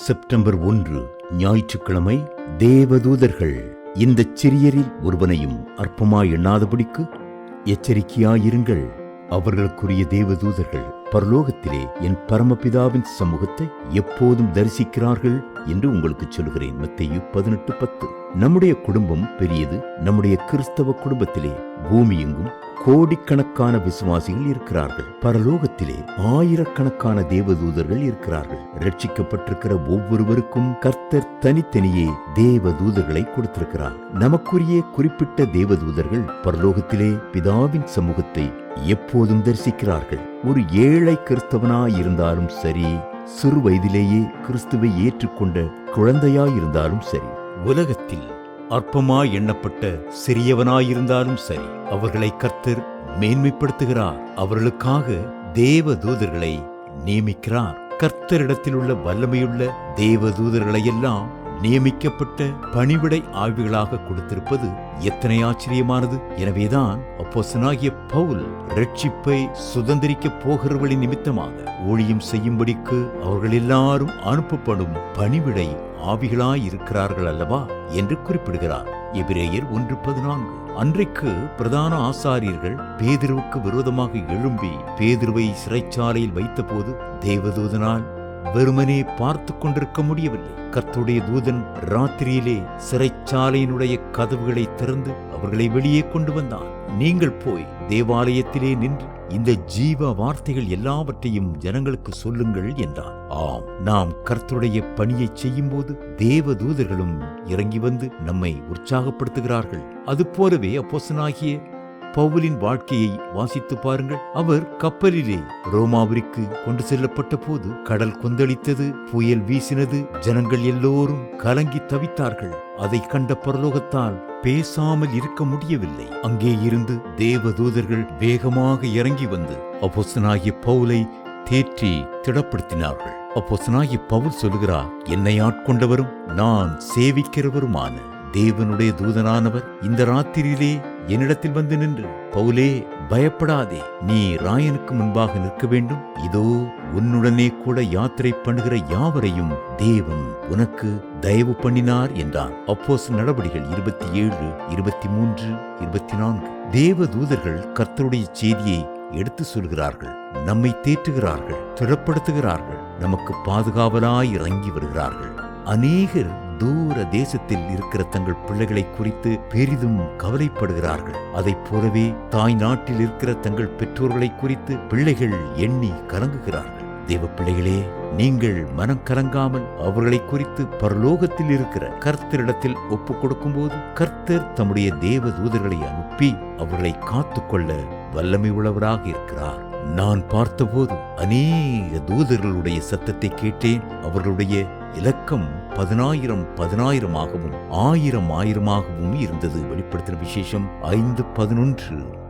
September ஒன்று ஞாயிற்றுக்கிழமை தேவதூதர்கள். இந்த சிறியரில் ஒருவனையும் அற்பமாய் எண்ணாதபடிக்கு எச்சரிக்கையாயிருங்கள். அவர்களுக்குரிய தேவதூதர்கள் பரலோகத்திலே என் பரமபிதாவின் சமூகத்தை எப்போதும் தரிசிக்கிறார்கள் என்று உங்களுக்கு சொல்கிறேன் மத்தேயு பதினெட்டு பத்து. நம்முடைய குடும்பம் பெரியது. நம்முடைய கிறிஸ்தவ குடும்பத்திலே பூமி எங்கும் கோடிக்கணக்கான விசுவாசிகள் இருக்கிறார்கள். பரலோகத்திலே ஆயிரக்கணக்கான தேவதூதர்கள் இருக்கிறார்கள். ரட்சிக்கப்பட்டிருக்கிற ஒவ்வொருவருக்கும் கர்த்தர் தனித்தனியே தேவதூதர்களை கொடுத்திருக்கிறார். நமக்குரிய குறிப்பிட்ட தேவதூதர்கள் பரலோகத்திலே பிதாவின் சமூகத்தை எப்போதும் தரிசிக்கிறார்கள். ஒரு ஏழை கிறிஸ்தவனாயிருந்தாலும் சரி சிறு வயதிலேயே கிறிஸ்துவை ஏற்றுக்கொண்ட குழந்தையாயிருந்தாலும் சரி உலகத்தில் அற்பமாய் எண்ணப்பட்ட சிறியவனாயிருந்தாலும் சரி அவர்களை கர்த்தர் மேன்மைப்படுத்துகிறார். அவர்களுக்காக தேவ தூதர்களை நியமிக்கிறார். கர்த்தரிடத்தில் உள்ள வல்லமையுள்ள தேவ தூதர்களையெல்லாம் நியமிக்கப்பட்ட பணிவிடை ஆய்வுகளாக கொடுத்திருப்பது எத்தனை ஆச்சரியமானது. எனவேதான் அப்போசனாகிய பவுல் ரட்சிப்பை சுதந்திரிக்கப் போகிறவர்களின் நிமித்தமாக ஊழியம் செய்யும்படிக்கு அவர்கள் எல்லாரும் அனுப்பப்படும் பணிவிடை ஆவிகளாயிருக்கிறார்கள் அல்லவா என்று குறிப்பிடுகிறார். எபிரேயர் ஒன்று பதினான்கு. அன்றைக்கு பிரதான ஆசாரியர்கள் பேதிருவுக்கு விரோதமாக எழும்பி பேதிருவை சிறைச்சாலையில் வைத்தபோது தேவதூதனால் வெறுமனே பார்த்து கொண்டிருக்க முடியவில்லை. கர்த்துடைய தூதன் ராத்திரியிலே சிறைச்சாலையினுடைய கதவுகளை திறந்து அவர்களை வெளியே கொண்டு வந்தான். நீங்கள் போய் தேவாலயத்திலே நின்று இந்த ஜீவ வார்த்தைகள் எல்லாவற்றையும் ஜனங்களுக்கு சொல்லுங்கள் என்றான். ஆம் நாம் கர்த்தருடைய பணியை செய்யும்போது தேவ தூதர்களும் இறங்கி வந்து நம்மை உற்சாகப்படுத்துகிறார்கள். அதுபோலவே அப்போசனாகிய பவுலின் வாழ்க்கையை வாசித்து பாருங்கள். அவர் கப்பலிலே ரோமாவிற்கு கொண்டு செல்லப்பட்ட போது கடல் கொந்தளித்தது புயல் வீசினது ஜனங்கள் எல்லோரும் கலங்கி தவித்தார்கள். அதை கண்ட பரலோகத்தால் பேசாமல் இருக்க முடியவில்லை. அங்கே இருந்து தேவதூதர்கள் வேகமாக இறங்கி வந்து அப்போசனாகிய பவுலை தேற்றி திடப்படுத்தினார்கள். அப்போசனாகிய பவுல் சொல்கிறார் என்னை ஆட்கொண்டவரும் நான் சேவிக்கிறவருமான தேவனுடைய தூதனானவர் இந்த ராத்திரியிலே என்னிடத்தில் வந்து நின்று பவுலே பயப்படாதே. நீ ராயனுக்கு முன்பாக நிற்க வேண்டும். இதோ உன்னுடனே கூட யாத்திரை பண்ணுகிற யாவரையும் தேவன் உனக்கு தயவு பண்ணினார் என்றான். அப்போஸ் நடவடிகள் இருபத்தி ஏழு இருபத்தி மூன்று இருபத்தி நான்கு தேவ தூதர்கள் கர்த்தருடைய செய்தியை எடுத்து சொல்கிறார்கள் நம்மை தேற்றுகிறார்கள் திடப்படுத்துகிறார்கள் நமக்கு பாதுகாவலாய் இறங்கி வருகிறார்கள். அநேகர் தூர தேசத்தில் இருக்கிற தங்கள் பிள்ளைகளை குறித்து பெரிதும் கவலைப்படுகிறார்கள். அதைப் போலவே தாய் நாட்டில் இருக்கிற தங்கள் பெற்றோர்களை குறித்து பிள்ளைகள் எண்ணி கலங்குகிறார்கள். தேவ பிள்ளைகளே நீங்கள் மனம் கலங்காமல் அவர்களை குறித்து பரலோகத்தில் இருக்கிற கர்த்தரிடத்தில் ஒப்பு கொடுக்கும்போது கர்த்தர் தம்முடைய தேவ தூதர்களை அனுப்பி அவர்களை காத்துக்கொள்ள வல்லமை உள்ளவராக இருக்கிறார். நான் பார்த்தபோது அநேக தூதர்களுடைய சத்தத்தை கேட்டேன். அவர்களுடைய இலக்கம் பதினாயிரம் பதினாயிரமாகவும் ஆயிரம் ஆயிரமாகவும் இருந்தது. வெளிப்படுத்தின விசேஷம் ஐந்து பதினொன்று.